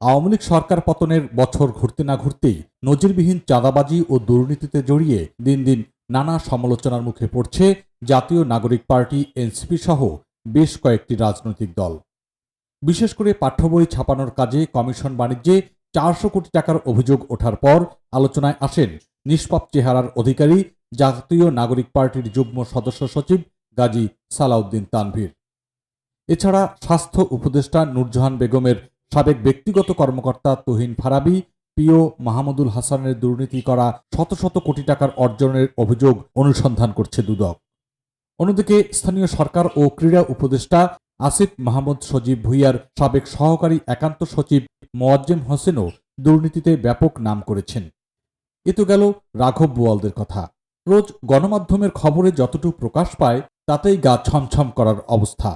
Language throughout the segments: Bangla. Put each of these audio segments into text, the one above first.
আওয়ামী লীগ সরকার পতনের বছর ঘুরতে না ঘুরতেই নজিরবিহীন চাঁদাবাজি ও দুর্নীতিতে জড়িয়ে দিন দিন নানা সমালোচনার মুখে পড়ছে জাতীয় নাগরিক পার্টি, এনসিপি সহ বেশ কয়েকটি রাজনৈতিক দল। বিশেষ করে পাঠ্য বই ছাপানোর কাজে কমিশন বাণিজ্যে চারশো কোটি টাকার অভিযোগ ওঠার পর আলোচনায় আসেন নিষ্পাপ চেহারার অধিকারী জাতীয় নাগরিক পার্টির যুগ্ম সদস্য সচিব গাজী সালাউদ্দিন তানভীর। এছাড়া স্বাস্থ্য উপদেষ্টা নূরজাহান বেগমের সাবেক ব্যক্তিগত কর্মকর্তা তুহিন ফারাবি, পিও মাহমুদুল হাসানের দুর্নীতি করা শত শত কোটি টাকার অর্জনের অভিযোগ অনুসন্ধান করছে দুদক। অন্যদিকে স্থানীয় সরকার ও ক্রীড়া উপদেষ্টা আসিফ মাহমুদ সজীব ভুইয়ার সাবেক সহকারী একান্ত সচিব মোয়াজ্জেম হোসেনও দুর্নীতিতে ব্যাপক নাম করেছেন। এ তো গেল রাঘব বোয়ালদের কথা। রোজ গণমাধ্যমের খবরে যতটুকু প্রকাশ পায়, তাতেই গা ছমছম করার অবস্থা।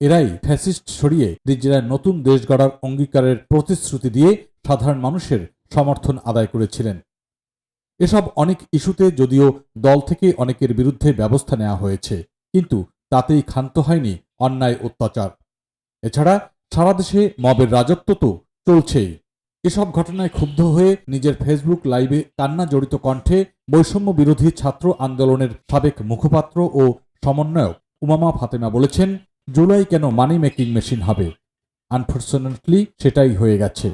এরাই ফ্যাসিস্ট সরিয়ে রিজেরায় নতুন দেশ গড়ার অঙ্গীকারের প্রতিশ্রুতি দিয়ে সাধারণ মানুষের সমর্থন আদায় করেছিলেন। এসব অনেক ইস্যুতে যদিও দল থেকে অনেকের বিরুদ্ধে ব্যবস্থা নেওয়া হয়েছে, কিন্তু তাতেই ক্ষান্ত হয়নি অন্যায় অত্যাচার। এছাড়া সারা দেশে মবের রাজত্ব তো চলছেই। এসব ঘটনায় ক্ষুব্ধ হয়ে নিজের ফেসবুক লাইভে কান্না জড়িত কণ্ঠে বৈষম্য বিরোধী ছাত্র আন্দোলনের সাবেক মুখপাত্র ও সমন্বয়ক উমামা ফাতেমা বলেছেন জুলাই কেন মানি মেকিং মেশিন হবে? আনফর্চুনেটলি সেটাই হয়ে গেছে।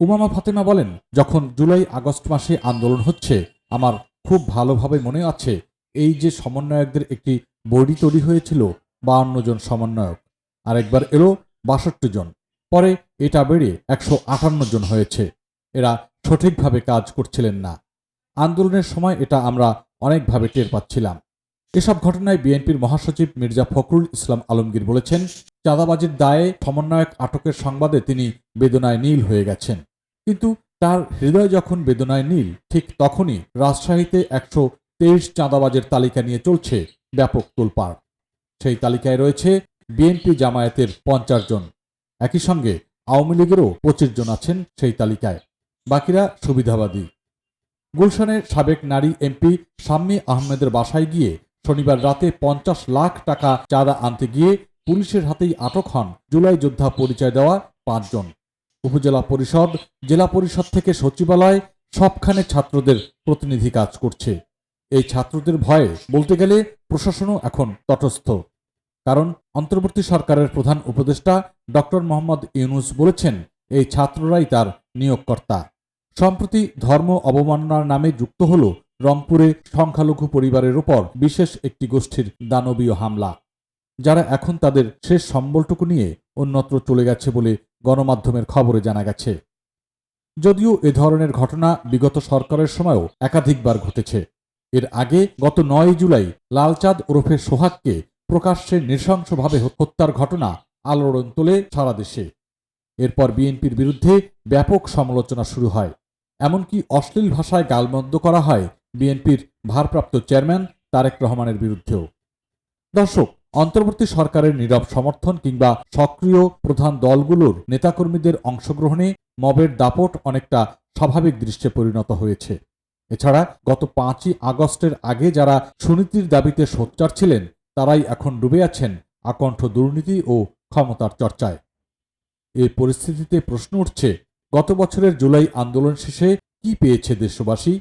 উমামা ফাতেমা বলেন, যখন জুলাই আগস্ট মাসে আন্দোলন হচ্ছে, আমার খুব ভালোভাবে মনে আছে, এই যে সমন্বয়কদের একটি বডি তৈরি হয়েছিল, বাহান্ন জন সমন্বয়ক, আরেকবার এলো বাষট্টি জন, পরে এটা বেড়ে একশো আটান্ন জন হয়েছে, এরা সঠিকভাবে কাজ করছিলেন না। আন্দোলনের সময় এটা আমরা অনেকভাবে টের পাচ্ছিলাম। এসব ঘটনায় বিএনপির মহাসচিব মির্জা ফখরুল ইসলাম আলমগীর বলেছেন, চাঁদাবাজির দায়ে সমন্বয়ক আটকের সংবাদে তিনি বেদনায় নীল হয়ে গেছেন। কিন্তু তার হৃদয় যখন বেদনায় নীল, ঠিক তখনই রাজশাহীতে একশো তেইশ চাঁদাবাজের তালিকা নিয়ে চলছে ব্যাপক তোলপাড়। সেই তালিকায় রয়েছে বিএনপি জামায়াতের পঞ্চাশ জন। একই সঙ্গে আওয়ামী লীগেরও পঁচিশ জন আছেন সেই তালিকায়। বাকিরা সুবিধাবাদী। গুলশানের সাবেক নারী এমপি শাম্মী আহমেদের বাসায় গিয়ে শনিবার রাতে পঞ্চাশ লাখ টাকা চাঁদা আনতে গিয়ে পুলিশের হাতেই আটক হন জুলাই যোদ্ধা পরিচয় দেওয়া পাঁচজন। উপজেলা পরিষদ, জেলা পরিষদ থেকে সচিবালয় সবখানে ছাত্রদের প্রতিনিধি কাজ করছে। এই ছাত্রদের ভয়ে বলতে গেলে প্রশাসনও এখন তটস্থ। কারণ অন্তর্বর্তী সরকারের প্রধান উপদেষ্টা ডক্টর মোহাম্মদ ইউনুস বলেছেন, এই ছাত্ররাই তার নিয়োগকর্তা। সম্প্রতি ধর্ম অবমাননার নামে যুক্ত হল রংপুরে সংখ্যালঘু পরিবারের ওপর বিশেষ একটি গোষ্ঠীর দানবীয় হামলা। যারা এখন তাদের শেষ সম্বলটুকু নিয়ে অন্যত্র চলে গেছে বলে গণমাধ্যমের খবরে জানা গেছে। যদিও এ ধরনের ঘটনা বিগত সরকারের সময়ও একাধিকবার ঘটেছে। এর আগে গত নয় জুলাই লালচাঁদ ওরফে সোহাগকে প্রকাশ্যে নৃশংসভাবে হত্যার ঘটনা আলোড়ন তোলে সারা দেশে। এরপর বিএনপির বিরুদ্ধে ব্যাপক সমালোচনা শুরু হয়। এমনকি অশ্লীল ভাষায় গালমন্দ করা হয় বিএনপির ভারপ্রাপ্ত চেয়ারম্যান তারেক রহমানের বিরুদ্ধেও। দর্শক, অন্তর্বর্তী সরকারের নীরব সমর্থন কিংবা সক্রিয় প্রধান দলগুলোর নেতাকর্মীদের অংশগ্রহণে মবের দাপট অনেকটা স্বাভাবিক দৃশ্যে পরিণত হয়েছে। এছাড়া গত পাঁচই আগস্টের আগে যারা সুনীতির দাবিতে সোচ্চার ছিলেন, তারাই এখন ডুবে আছেন আকণ্ঠ দুর্নীতি ও ক্ষমতার চর্চায়। এ পরিস্থিতিতে প্রশ্ন উঠছে, গত বছরের জুলাই আন্দোলন শেষে কি পেয়েছে দেশবাসী?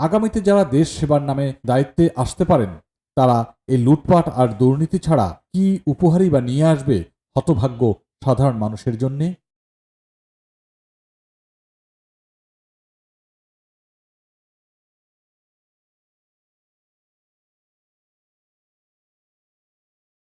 আগামীতে যারা দেশ সেবার নামে দায়িত্বে আসতে পারেন, তারা এই লুটপাট আর দুর্নীতি ছাড়া কি উপহারই বা নিয়ে আসবে হতভাগ্য সাধারণ মানুষের জন্যে?